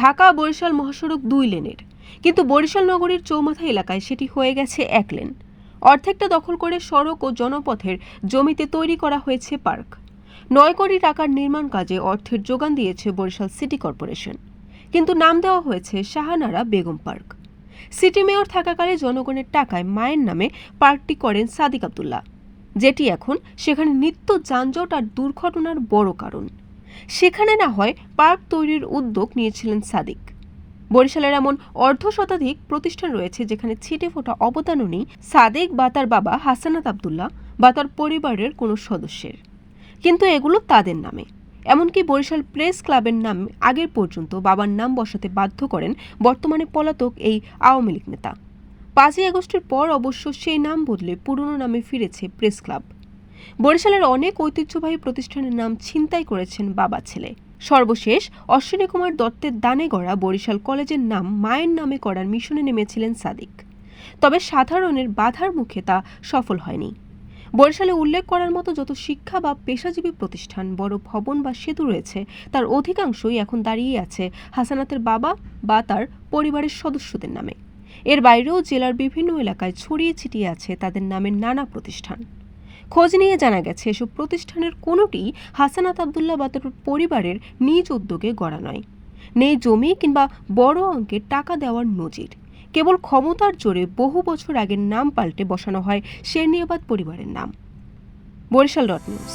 ঢাকা, বরিশাল, মহাসড়ক দুই লেনের। কিন্তু বরিশাল নগরীর চৌমাথা এলাকায় সেটি হয়ে গেছে এক লেন। অর্ধেকটা দখল করে সড়ক ও জনপথের জমিতে তৈরি করা হয়েছে পার্ক। নয় কোটি টাকার নির্মাণ কাজে অর্থের যোগান দিয়েছে বরিশাল সিটি কর্পোরেশন। কিন্তু নাম দেওয়া হয়েছে Shahanara Begum park. City mayor থাকাকালে জনগণের টাকায় মায়ের নামে পার্কটি করেন সাদিক আবদুল্লাহ। যেটি এখন সেখানে নিত্য যানজট আর দুর্ঘটনার বড় কারণ। সেখানে না হয় পার্ক তৈরির উদ্যোগ নিয়েছিলেন সাদিক। বরিশালের এমন অর্ধ শতাধিক প্রতিষ্ঠান রয়েছে যেখানে ছিটে ফোটা অবদানও নেই সাদেক বা তার বাবা হাসানাত আবদুল্লাহ বা তার পরিবারের কোনো সদস্যের। কিন্তু এগুলো তাদের নামে। এমনকি বরিশাল প্রেস ক্লাবের নাম আগের পর্যন্ত বাবার নাম বসাতে বাধ্য করেন বর্তমানে পলাতক এই আওয়ামী লীগ নেতা। পাঁচই আগস্টের পর অবশ্য সেই নাম বদলে পুরনো নামে ফিরেছে প্রেস ক্লাব। বরিশালের অনেক ঐতিহ্যবাহী প্রতিষ্ঠানের নাম ছিনতাই করেছেন বাবা ছেলে। সর্বশেষ অশ্বিনী কুমার দত্তের দানে গড়া বরিশাল কলেজের নাম মায়ের নামে করার মিশনে নেমেছিলেন সাদিক। তবে সাধারণের বাধার মুখে তা সফল হয়নি। বরিশালে উল্লেখ করার মতো যত শিক্ষা বা পেশাজীবী প্রতিষ্ঠান, বড় ভবন বা সেতু রয়েছে, তার অধিকাংশই এখন দাঁড়িয়ে আছে হাসানাতের বাবা বা তার পরিবারের সদস্যদের নামে। এর বাইরেও জেলার বিভিন্ন এলাকায় ছড়িয়ে ছিটিয়ে আছে তাদের নামের নানা প্রতিষ্ঠান। খোঁজ নিয়ে জানা গেছে, এসব প্রতিষ্ঠানের কোনোটি হাসানাত আবদুল্লাহ বাতর পরিবারের নিজ উদ্যোগে গড়া নয়। নেই জমি কিংবা বড় অঙ্কের টাকা দেওয়ার নজির। কেবল ক্ষমতার জোরে বহু বছর আগের নাম পাল্টে বসানো হয় শেরনিয়াবাদ পরিবারের নাম। Barishal dot news.